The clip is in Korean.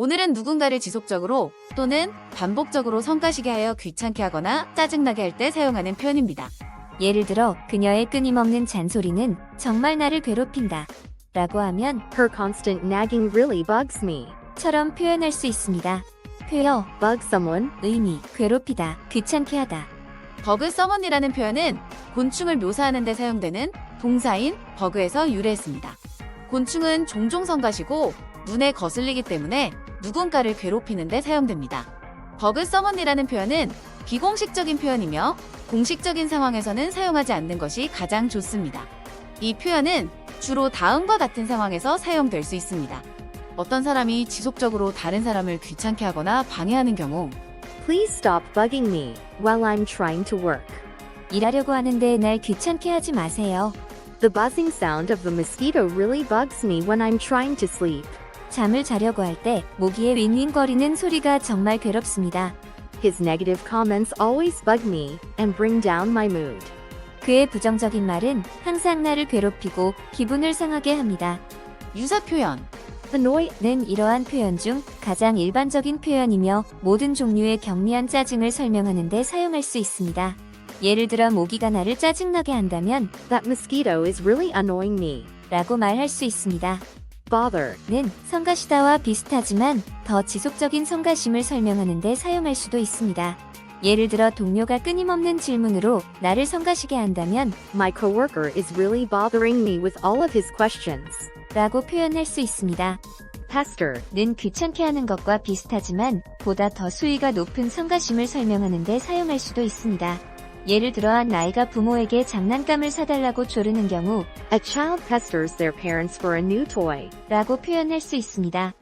오늘은 누군가를 지속적으로 또는 반복적으로 성가시게 하여 귀찮게 하거나 짜증나게 할 때 사용하는 표현입니다. 예를 들어 그녀의 끊임없는 잔소리는 정말 나를 괴롭힌다. 라고 하면 Her constant nagging really bugs me. 처럼 표현할 수 있습니다. 표현, Bug someone. 의미, 괴롭히다, 귀찮게 하다. 버그 서먼이라는 표현은 곤충을 묘사하는 데 사용되는 동사인 버그에서 유래했습니다. 곤충은 종종 성가시고 눈에 거슬리기 때문에 누군가를 괴롭히는 데 사용됩니다. 버그 서먼이라는 표현은 비공식적인 표현이며 공식적인 상황에서는 사용하지 않는 것이 가장 좋습니다. 이 표현은 주로 다음과 같은 상황에서 사용될 수 있습니다. 어떤 사람이 지속적으로 다른 사람을 귀찮게 하거나 방해하는 경우 Please stop bugging me while I'm trying to work. 일하려고 하는데 날 귀찮게 하지 마세요. The buzzing sound of the mosquito really bugs me when I'm trying to sleep. 잠을 자려고 할 때 모기의 윙윙거리는 소리가 정말 괴롭습니다. His negative comments always bug me and bring down my mood. 그의 부정적인 말은 항상 나를 괴롭히고 기분을 상하게 합니다. 유사 표현 Annoy 는 이러한 표현 중 가장 일반적인 표현이며 모든 종류의 경미한 짜증을 설명하는 데 사용할 수 있습니다. 예를 들어 모기가 나를 짜증나게 한다면 that mosquito is really annoying me. 라고 말할 수 있습니다. Bother 는 성가시다와 비슷하지만 더 지속적인 성가심을 설명하는 데 사용할 수도 있습니다. 예를 들어 동료가 끊임없는 질문으로 나를 성가시게 한다면 my coworker is really bothering me with all of his questions. 라고 표현할 수 있습니다. Pester 는 귀찮게 하는 것과 비슷하지만 보다 더 수위가 높은 성가심을 설명하는 데 사용할 수도 있습니다. 예를 들어 한 아이가 부모에게 장난감을 사달라고 조르는 경우 A child pesters their parents for a new toy. 라고 표현할 수 있습니다.